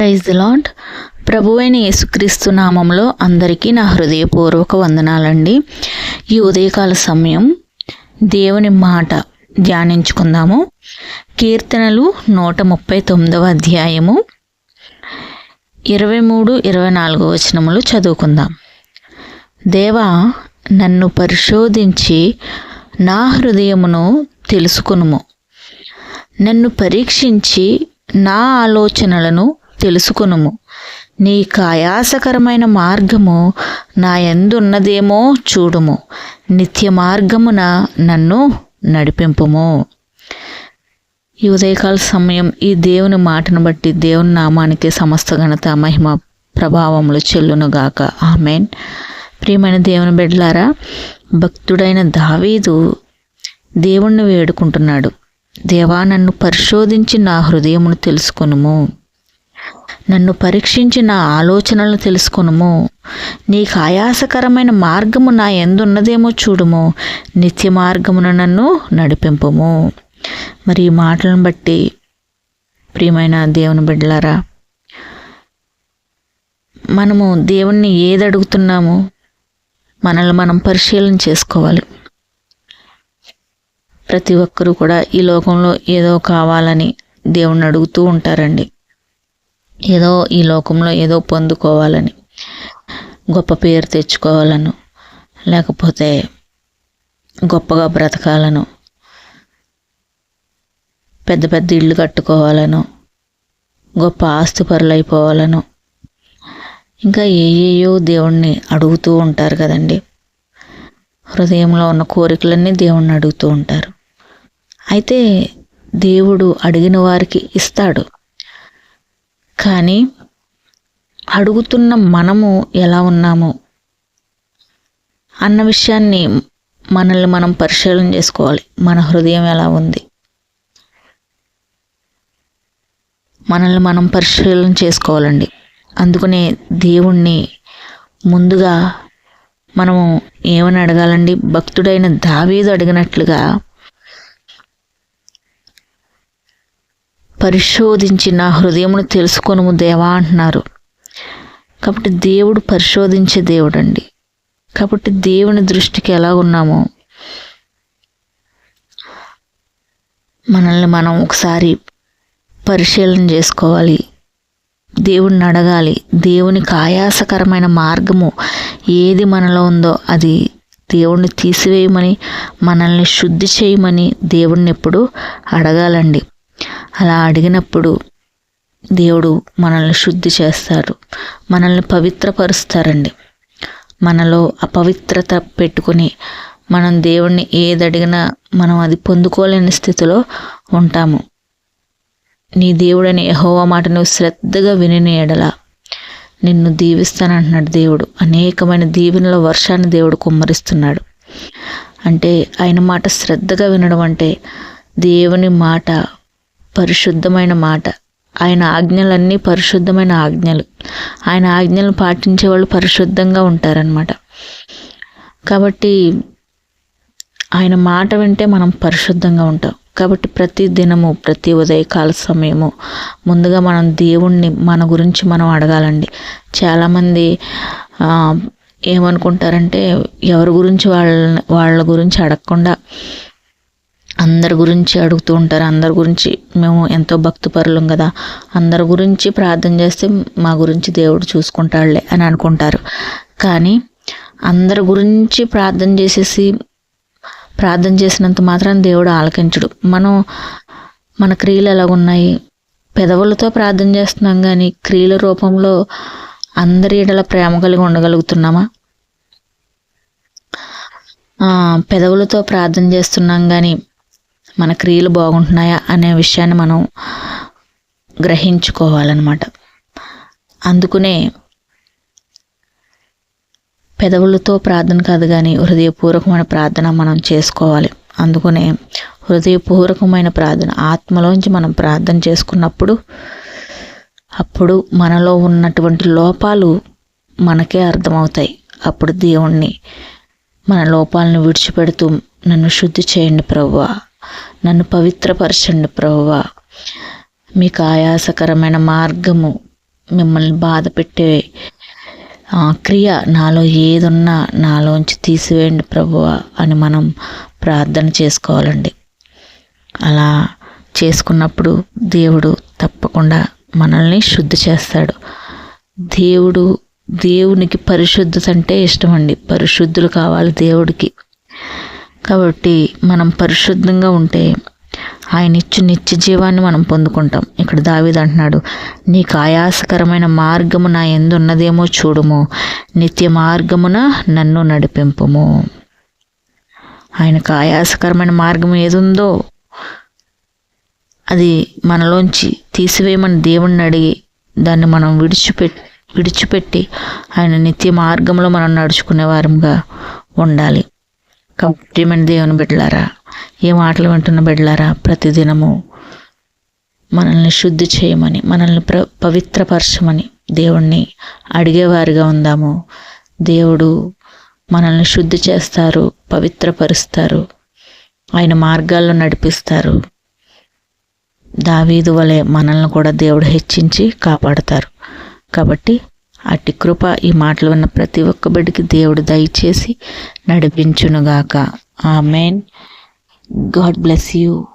Praise lot ప్రభు ప్రభువైన యేసుక్రీస్తు నామంలో అందరికీ నా హృదయపూర్వక వందనాలండి. ఈ ఉదయకాల సమయం దేవుని మాట ధ్యానించుకుందాము. కీర్తనలు నూట ముప్పై తొమ్మిదవ అధ్యాయము ఇరవై మూడు ఇరవై నాలుగు వచనములు చదువుకుందాం. దేవా నన్ను పరిశోధించి నా హృదయమును తెలుసుకునుము. నన్ను పరీక్షించి నా ఆలోచనలను తెలుసుకునుము. నీ కాయాసకరమైన మార్గము నా ఎందున్నదేమో చూడుము. నిత్య మార్గమున నన్ను నడిపింపుము. ఈ ఉదయకాల సమయం ఈ దేవుని మాటను బట్టి దేవుని నామానికి సమస్త ఘనత మహిమ ప్రభావములు చెల్లునుగాక. ఆమెన్. ప్రియమైన దేవుని బిడ్డలారా భక్తుడైన దావీదు దేవుణ్ణి వేడుకుంటున్నాడు. దేవా నన్ను పరిశోధించి నా హృదయమును తెలుసుకొనుము. నన్ను పరీక్షించి నా ఆలోచనలను తెలుసుకొనుము. నీకు ఆయాసకరమైన మార్గము నా ఎందున్నదేమో చూడుము. నిత్య మార్గమును నన్ను నడిపింపుము. మరి ఈ మాటలను బట్టి ప్రియమైన దేవుని బిడ్డలారా మనము దేవుణ్ణి ఏది అడుగుతున్నాము మనల్ని మనం పరిశీలన చేసుకోవాలి. ప్రతి ఒక్కరూ కూడా ఈ లోకంలో ఏదో కావాలని దేవుణ్ణి అడుగుతూ ఉంటారండి. ఏదో ఈ లోకంలో ఏదో పొందుకోవాలని గొప్ప పేరు తెచ్చుకోవాలను లేకపోతే గొప్పగా బ్రతకాలను పెద్ద పెద్ద ఇళ్ళు కట్టుకోవాలను గొప్ప ఆస్తిపరులు అయిపోవాలను ఇంకా ఏయేయో దేవుణ్ణి అడుగుతూ ఉంటారు కదండి. హృదయంలో ఉన్న కోరికలన్నీ దేవుణ్ణి అడుగుతూ ఉంటారు. అయితే దేవుడు అడిగిన వారికి ఇస్తాడు. కానీ అడుగుతున్న మనము ఎలా ఉన్నాము అన్న విషయాన్ని మనల్ని మనం పరిశీలన చేసుకోవాలి. మన హృదయం ఎలా ఉంది? మనల్ని మనం పరిశీలన చేసుకోవాలండి. అందుకనే దేవుణ్ణి ముందుగా మనము ఏమని అడగాలండి? భక్తుడైన దావీదు అడిగినట్లుగా పరిశోధించి నా హృదయమును తెలుసుకొనుము దేవా అంటున్నారు. కాబట్టి దేవుడు పరిశోధించే దేవుడు అండి కాబట్టి దేవుని దృష్టికి ఎలా ఉన్నామో మనల్ని మనం ఒకసారి పరిశీలన చేసుకోవాలి. దేవుణ్ణి అడగాలి. దేవునికి ఆయాసకరమైన మార్గము ఏది మనలో ఉందో అది దేవుణ్ణి తీసివేయమని మనల్ని శుద్ధి చేయమని దేవుణ్ణి ఎప్పుడు అడగాలండి. అలా అడిగినప్పుడు దేవుడు మనల్ని శుద్ధి చేస్తారు మనల్ని పవిత్రపరుస్తారండి. మనలో అపవిత్రత పెట్టుకుని మనం దేవుణ్ణి ఏది అడిగినా మనం అది పొందుకోలేని స్థితిలో ఉంటాము. నీ దేవుడని యహోవా మాట నువ్వు శ్రద్ధగా విని ఎడల. నిన్ను దీవిస్తానంటున్నాడు దేవుడు. అనేకమైన దీవెనల వర్షాన్ని దేవుడు కుమ్మరిస్తున్నాడు. అంటే ఆయన మాట శ్రద్ధగా వినడం అంటే దేవుని మాట పరిశుద్ధమైన మాట. ఆయన ఆజ్ఞలన్నీ పరిశుద్ధమైన ఆజ్ఞలు. ఆయన ఆజ్ఞలను పాటించే వాళ్ళు పరిశుద్ధంగా ఉంటారనమాట కాబట్టి ఆయన మాట వింటే మనం పరిశుద్ధంగా ఉంటాం. కాబట్టి ప్రతి దినము ప్రతి ఉదయకాల సమయము ముందుగా మనం దేవుణ్ణి మన గురించి మనం అడగాలండి. చాలామంది ఏమనుకుంటారంటే ఎవరి గురించి వాళ్ళ వాళ్ళ గురించి అడగకుండా అందరి గురించి అడుగుతూ ఉంటారు. అందరి గురించి మేము ఎంతో భక్తిపరులం కదా. అందరి గురించి ప్రార్థన చేస్తే మా గురించి దేవుడు చూసుకుంటాడులే అని అనుకుంటారు. కానీ అందరి గురించి ప్రార్థన చేసేసి ప్రార్థన చేసినంత మాత్రం దేవుడు ఆలకించడు. మనం మన క్రియలు ఎలాగున్నాయి? పెదవులతో ప్రార్థన చేస్తున్నాం కానీ క్రియల రూపంలో అందరి ఎడల ప్రేమ కలిగి ఉండగలుగుతున్నామా? పెదవులతో ప్రార్థన చేస్తున్నాం కానీ మన క్రియలు బాగుంటున్నాయా అనే విషయాన్ని మనం గ్రహించుకోవాలన్నమాట. అందుకునే పెదవులతో ప్రార్థన కాదు కానీ హృదయపూర్వకమైన ప్రార్థన మనం చేసుకోవాలి. అందుకనే హృదయపూర్వకమైన ప్రార్థన ఆత్మలోంచి మనం ప్రార్థన చేసుకున్నప్పుడు అప్పుడు మనలో ఉన్నటువంటి లోపాలు మనకే అర్థమవుతాయి. అప్పుడు దేవుణ్ణి మన లోపాలను విడిచిపెడుతూ నన్ను శుద్ధి చేయండి ప్రభువా నన్ను పవిత్రపరచండి ప్రభువా. మీకు ఆయాసకరమైన మార్గము మిమ్మల్ని బాధ పెట్టే ఆ, క్రియ నాలో ఏదున్నా నాలోంచి తీసివేయండి ప్రభువా అని మనం ప్రార్థన చేసుకోవాలండి. అలా చేసుకున్నప్పుడు దేవుడు తప్పకుండా మనల్ని శుద్ధి చేస్తాడు. దేవుడు దేవునికి పరిశుద్ధత అంటే ఇష్టం అండి పరిశుద్ధులు కావాలి దేవుడికి. కాబట్టి మనం పరిశుద్ధంగా ఉంటే ఆయన ఇచ్చు నిత్య జీవాన్ని మనం పొందుకుంటాం. ఇక్కడ దావీదు అంటున్నాడు నీకు ఆయాసకరమైన మార్గము నా ఎందున్నదేమో చూడుము. నిత్య మార్గమున నన్ను నడిపింపుము. ఆయనకు ఆయాసకరమైన మార్గం ఏదుందో అది మనలోంచి తీసివేయమని దేవుణ్ణి అడిగి దాన్ని మనం విడిచిపెట్టి విడిచిపెట్టి ఆయన నిత్య మార్గంలో మనం నడుచుకునే వారంగా ఉండాలి. కాబట్టి మన దేవుని బిడ్డలారా ఏ మాటలు వింటున్న బిడ్డలారా ప్రతిదినము మనల్ని శుద్ధి చేయమని మనల్ని ప్ర పవిత్రపరచమని దేవుణ్ణి అడిగేవారిగా ఉందాము. దేవుడు మనల్ని శుద్ధి చేస్తారు పవిత్రపరుస్తారు ఆయన మార్గాల్లో నడిపిస్తారు. దావీదు వలె మనల్ని కూడా దేవుడు హెచ్చించి కాపాడతారు. కాబట్టి అట్టి కృప ఈ మాటలు ఉన్న ప్రతి ఒక్క బిడ్డకి దేవుడు దయచేసి నడిపించునుగాక. ఆమెన్. God bless you.